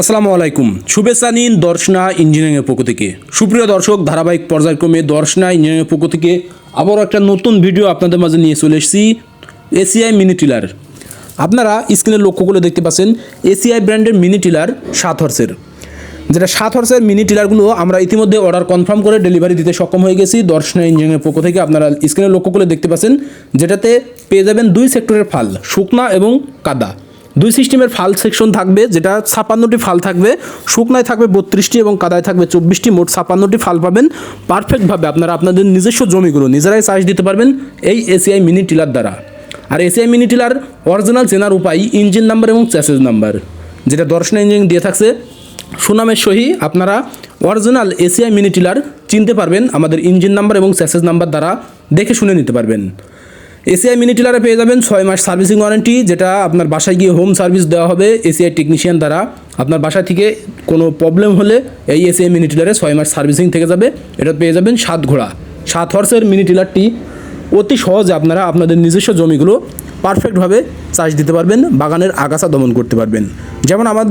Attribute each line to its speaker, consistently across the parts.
Speaker 1: আসসালামু আলাইকুম। শুভেচ্ছা নিন দর্শনা ইঞ্জিনিয়ারিংয়ের পক্ষ থেকে। সুপ্রিয় দর্শক, ধারাবাহিক পর্যায়ক্রমে দর্শনা ইঞ্জিনিয়ারিংয়ের পক্ষ থেকে আবারও একটা নতুন ভিডিও আপনাদের মাঝে নিয়ে চলে এসেছি, এসিআই মিনি টিলার আপনারা স্ক্রিনে লক্ষ্য করে দেখতে পাচ্ছেন, এসিআই ব্র্যান্ডের মিনি টিলার সাত হর্সের। যেটা সাত হর্সের মিনি টিলারগুলো আমরা ইতিমধ্যে অর্ডার কনফার্ম করে ডেলিভারি দিতে সক্ষম হয়ে গেছি দর্শনা ইঞ্জিনিয়ারিংয়ের পক্ষ থেকে। আপনারা স্ক্রিনে লক্ষ্য করে দেখতে পাচ্ছেন, যেটাতে পেয়ে যাবেন দুই সেক্টরের ফাল, শুকনা এবং কাদা। দুই সিস্টেমের ফাল সেকশন থাকবে, যেটা ছাপান্নটি ফাল থাকবে, শুকনায় থাকবে বত্রিশটি এবং কাদায় থাকবে চব্বিশটি, মোট ছাপান্নটি ফাল পাবেন পারফেক্টভাবে আপনারা আপনাদের নিজস্ব জমিগুলো নিজেরাই চার্জ দিতে পারবেন এই এসিআই মিনি টিলার দ্বারা। আর এসিআই মিনি টিলার অরিজিনাল চেনার উপায় ইঞ্জিন নাম্বার এবং চ্যাসেজ নাম্বার যেটা দর্শন ইঞ্জিন দিয়ে থাকছে। সুনামের সহি আপনারা অরিজিনাল এসিআই মিনি টিলার চিনতে পারবেন, আমাদের ইঞ্জিন নাম্বার এবং চ্যাসেজ নাম্বার দ্বারা দেখে শুনে নিতে পারবেন। এসিআই মিনি টিলারে পেয়ে যাবেন ছয় মাস সার্ভিসিং ওয়ারেন্টি যেটা আপনার বাসায় গিয়ে হোম সার্ভিস দেওয়া হবে এসিআই টেকনিশিয়ান দ্বারা। আপনার বাসা থেকে কোনো প্রবলেম হলে এই এসিআই মিনি টিলারে ছয় মাস সার্ভিসিং থেকে যাবে। এটা পেয়ে যাবেন সাত ঘোড়া। সাত হর্সের মিনি টিলারটি অতি সহজে আপনারা আপনাদের নিজস্ব জমিগুলো পারফেক্টভাবে চাষ দিতে পারবেন, বাগানের আগাছা দমন করতে পারবেন। যেমন আমার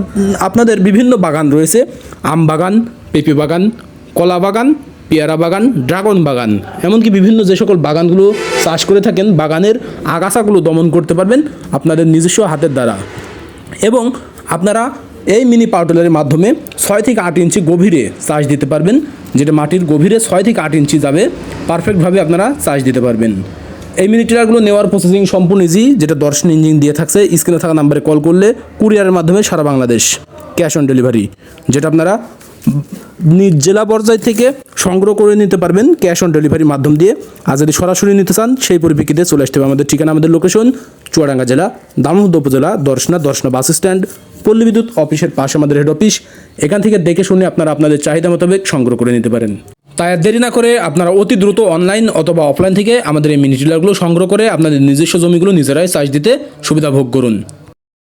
Speaker 1: আপনাদের বিভিন্ন বাগান রয়েছে, আম বাগান, পেঁপে বাগান, কলা বাগান পেয়ারা বাগান, ড্রাগন বাগান, এমনকি বিভিন্ন যে সকল বাগানগুলো চাষ করে থাকেন, বাগানের আগাছাগুলো দমন করতে পারবেন আপনাদের নিজস্ব হাতের দ্বারা। এবং আপনারা এই মিনি পাউডারের মাধ্যমে ছয় থেকে আট ইঞ্চি গভীরে চাষ দিতে পারবেন, যেটা মাটির গভীরে ছয় থেকে আট ইঞ্চি যাবে পারফেক্টভাবে আপনারা চাষ দিতে পারবেন। এই মিনি টিলারগুলো নেওয়ার প্রসেসিং সম্পূর্ণ ইজি যেটা দর্শন ইঞ্জিন দিয়ে থাকছে স্ক্রিনে থাকা নাম্বারে কল করলে কুরিয়ারের মাধ্যমে সারা বাংলাদেশ ক্যাশ অন ডেলিভারি যেটা আপনারা নিজ জেলা পর্যায় থেকে সংগ্রহ করে নিতে পারবেন ক্যাশ অন ডেলিভারির মাধ্যম দিয়ে। আর যদি সরাসরি নিতে চান, সেই পরিপ্রেক্ষিতে চলে আসতে হবে আমাদের ঠিকানা, আমাদের লোকেশন চুয়াডাঙ্গা জেলা দামোহদ উপজেলা দর্শনা দর্শনা বাস স্ট্যান্ড পল্লী বিদ্যুৎ অফিসের পাশে আমাদের হেড অফিস এখান থেকে দেখে শুনে আপনারা আপনাদের চাহিদা মোতাবেক সংগ্রহ করে নিতে পারেন। তাই আর দেরি না করে আপনারা অতি দ্রুত অনলাইন অথবা অফলাইন থেকে আমাদের এই মিনি টিলারগুলো সংগ্রহ করে আপনাদের নিজস্ব জমিগুলো নিজেরাই চাষ দিতে সুবিধা ভোগ করুন।